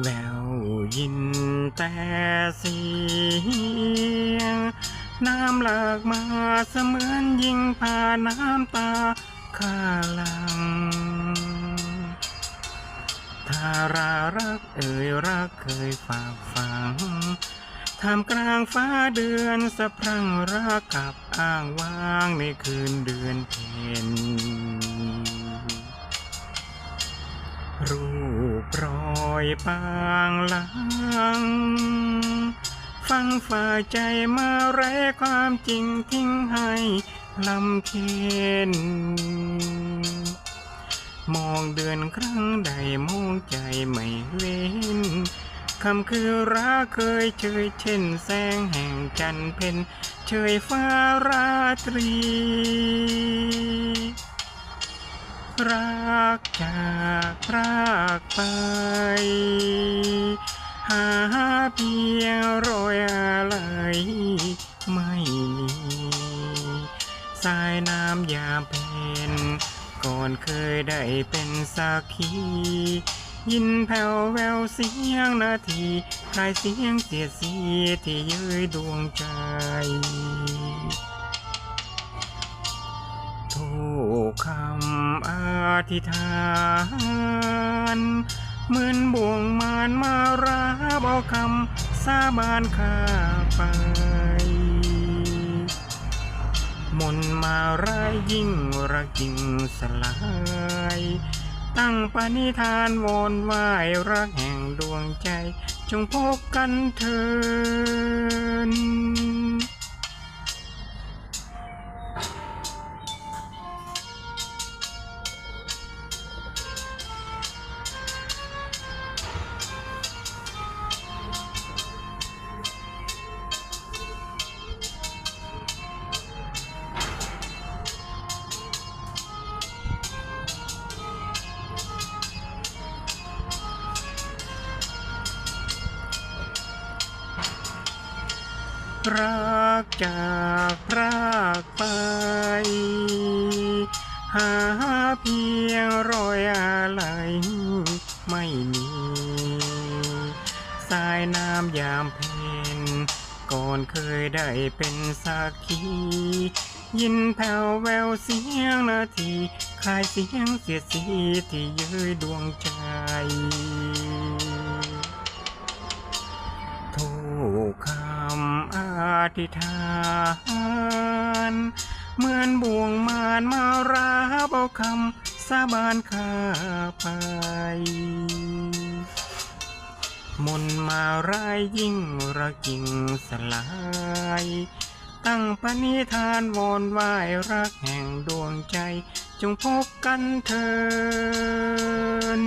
แววยินแต่เสียง น้ำหลากมาเสมือนยิงผ่าน้ำตาข้าหลังทารารักเอ่ยรักเคยฝากฝังท่ามกลางฟ้าเดือนสะพรั่งรักกับอ้างว้างในคืนเดือนเพ็ญ ปางหลัง ฟังฝ่าใจมาแรความจริงทิ้งให้ลำเค็นมองเดือนครั้งใดมองใจไม่เว้นคำคือรักเคยเชยเช่นแสงแห่งจันเพ็ญเชยฟ้าราตรี รักจากรากไป หาเพียงรอยอะไรไม่มีสายน้ำยามเพนก่อนเคยได้เป็นสักขียินแผ่วแววเสียงนาทีคลายเสียงเสียดสีที่เย้ยดวงใจ ธิษฐานเหมือนบ่วงมารมารับเอาคำสาบานข้าไป มนมาร้ายยิ่งรักยิ่งสลาย ตั้งปณิธานวอนไหวรักแห่งดวงใจ จงพบกันเถิน รักจากพรากไป หาเพียงรอยอะไรไม่มี สายน้ำยามเพนก่อนเคยได้เป็นสักขียินแผ่วแววเสียงนาทีคลายเสียงเสียดสีที่เย้ยดวงใจ ธิษฐานเหมือนบ่วงมารมารับเอาคำสาบานข้าไป มนมาร้ายยิ่งระกิ่งสลาย ตั้งปณิธานวอนไหวรักแห่งดวงใจ จงพบกันเถิน